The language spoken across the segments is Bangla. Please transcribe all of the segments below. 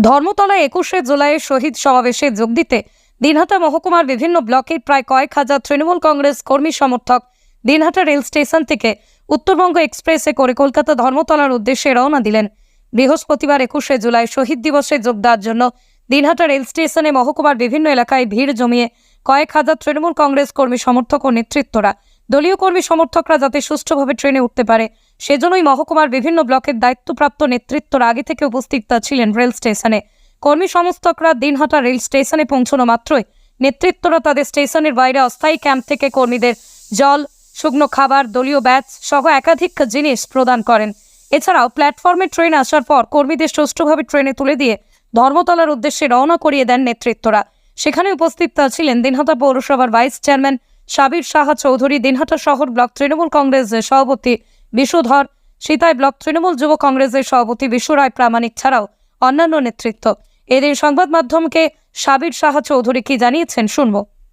ধর্মতলায় একুশে জুলাই শহীদ সমাবেশে যোগ দিতে দিনহাটা মহকুমার বিভিন্ন ব্লকের প্রায় কয়েক হাজার তৃণমূল কংগ্রেস কর্মী সমর্থক দিনহাটা রেল স্টেশন থেকে উত্তরবঙ্গ এক্সপ্রেসে করে কলকাতা ধর্মতলার উদ্দেশ্যে রওনা দিলেন। বৃহস্পতিবার একুশে জুলাই শহীদ দিবসে যোগ দেওয়ার জন্য দিনহাটা রেল স্টেশনে মহকুমার বিভিন্ন এলাকায় ভিড় জমিয়ে কয়েক হাজার তৃণমূল কংগ্রেস কর্মী সমর্থক ও নেতৃত্বরা দলীয় কর্মী সমর্থকরা যাতে সুষ্ঠুভাবে ট্রেনে উঠতে পারে, সেজন্যই মহকুমার বিভিন্ন ব্লকের দায়িত্বপ্রাপ্ত নেতৃত্বর আগে থেকে উপস্থিত ছিলেন রেল স্টেশনে। কর্মী সমর্থকরা দিনহাটা রেল স্টেশনে পৌঁছানো মাত্রই নেতৃত্বরা তাদের স্টেশনের বাইরে অস্থায়ী ক্যাম্প থেকে কর্মীদের জল, শুকনো খাবার, দলীয় ব্যাচ সহ একাধিক জিনিস প্রদান করেন। এছাড়াও প্ল্যাটফর্মে ট্রেন আসার পর কর্মীদের সুষ্ঠুভাবে ট্রেনে তুলে দিয়ে ধর্মতলার উদ্দেশ্যে রওনা করিয়ে দেন নেতৃত্বরা। সেখানে উপস্থিত ছিলেন দিনহাটা পৌরসভার ভাইস চেয়ারম্যান সাবির সাহা চৌধুরী দিনহাটা শহর ব্লক তৃণমূল কংগ্রেসের সভাপতি বিশুধর সীতায় ব্লক তৃণমূল যুব কংগ্রেসের সভাপতি বিশু রায় প্রামাণিক ছাড়াও অন্যান্য নেতৃত্ব। এদিন সংবাদ মাধ্যমকে সাবির সাহা চৌধুরী কি জানিয়েছেন শুনব।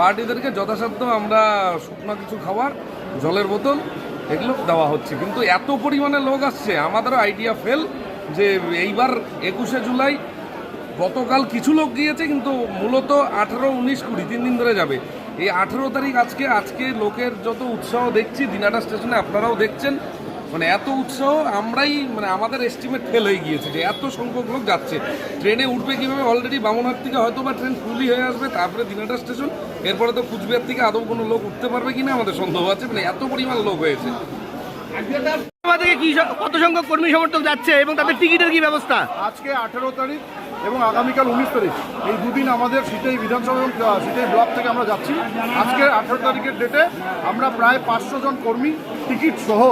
পার্টিদেরকে যথাসাধ্য আমরা শুকনো কিছু খাবার, জলের বোতল এগুলো দেওয়া হচ্ছে। কিন্তু এত পরিমাণে লোক আসছে, আমাদেরও আইডিয়া ফেল যে এইবার একুশে জুলাই গতকাল কিছু লোক গিয়েছে, কিন্তু মূলত আঠেরো, উনিশ, কুড়ি তিন দিন ধরে যাবে। এই আঠেরো তারিখ আজকে আজকে লোকের যত উৎসাহ দেখছি, দিনাটা স্টেশনে আপনারাও দেখছেন মানে এত উৎসাহ আমরাই মানে আমাদের এস্টিমেট ফেল হয়ে গিয়েছে যে এত সংখ্যক লোক যাচ্ছে। ট্রেনে উঠবে কীভাবে? অলরেডি বামনহাট থেকে হয়তো বা ট্রেন ফুলি হয়ে আসবে তারপরে দিনাটা স্টেশন এরপরে তো কুচবিহার থেকে আদৌ কোনো লোক উঠতে পারবে কিনা আমাদের সন্দেহ আছে মানে এত পরিমাণ লোক হয়েছে। থেকে কি কত সংখ্যক কর্মী সমর্থক যাচ্ছে এবং তাদের টিকিটের কি ব্যবস্থা? আজকে আঠেরো তারিখ এবং আগামীকাল উনিশ তারিখ। এই দুদিন আমাদের সিটাই বিধানসভা এবং সিটাই ব্লক থেকে আমরা যাচ্ছি। আজকে আঠেরো তারিখের ডেটে আমরা প্রায় পাঁচশো জন কর্মী টিকিট সহ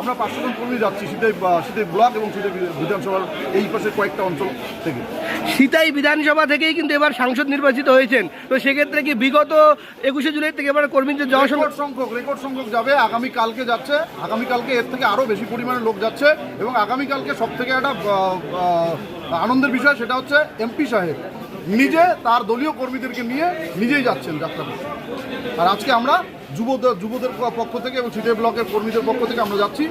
আমরা পাঁচশো জন কর্মী যাচ্ছি সিটাই সিটাই ব্লক এবং সিটাই বিধানসভার এই পাশে কয়েকটা অঞ্চল থেকে। সীতাই বিধানসভা থেকেই কিন্তু এবার সাংসদ নির্বাচিত হয়েছেন। তো সেক্ষেত্রে কি বিগত একুশে জুলাই থেকে এবার কর্মীদের যাওয়া রেকর্ড সংখ্যক রেকর্ড সংখ্যক যাবে আগামী কালকে যাচ্ছে আগামীকালকে এর থেকে আরও বেশি পরিমাণে লোক যাচ্ছে এবং আগামীকালকে সব থেকে একটা আনন্দের বিষয় সেটা হচ্ছে এমপি সাহেব নিজে তার দলীয় কর্মীদেরকে নিয়ে নিজেই যাচ্ছেন যাত্রা। আর আজকে আমরা যুবদের যুবদের পক্ষ থেকে এবং সিটে ব্লকের কর্মীদের পক্ষ থেকে আমরা যাচ্ছি।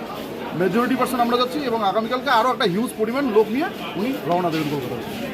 মেজরিটি পার্সেন্ট আমরা যাচ্ছি এবং আগামীকালকে আরও একটা হিউজ পরিমাণ লোক নিয়ে উনি রওনা দেবেন কলকাতা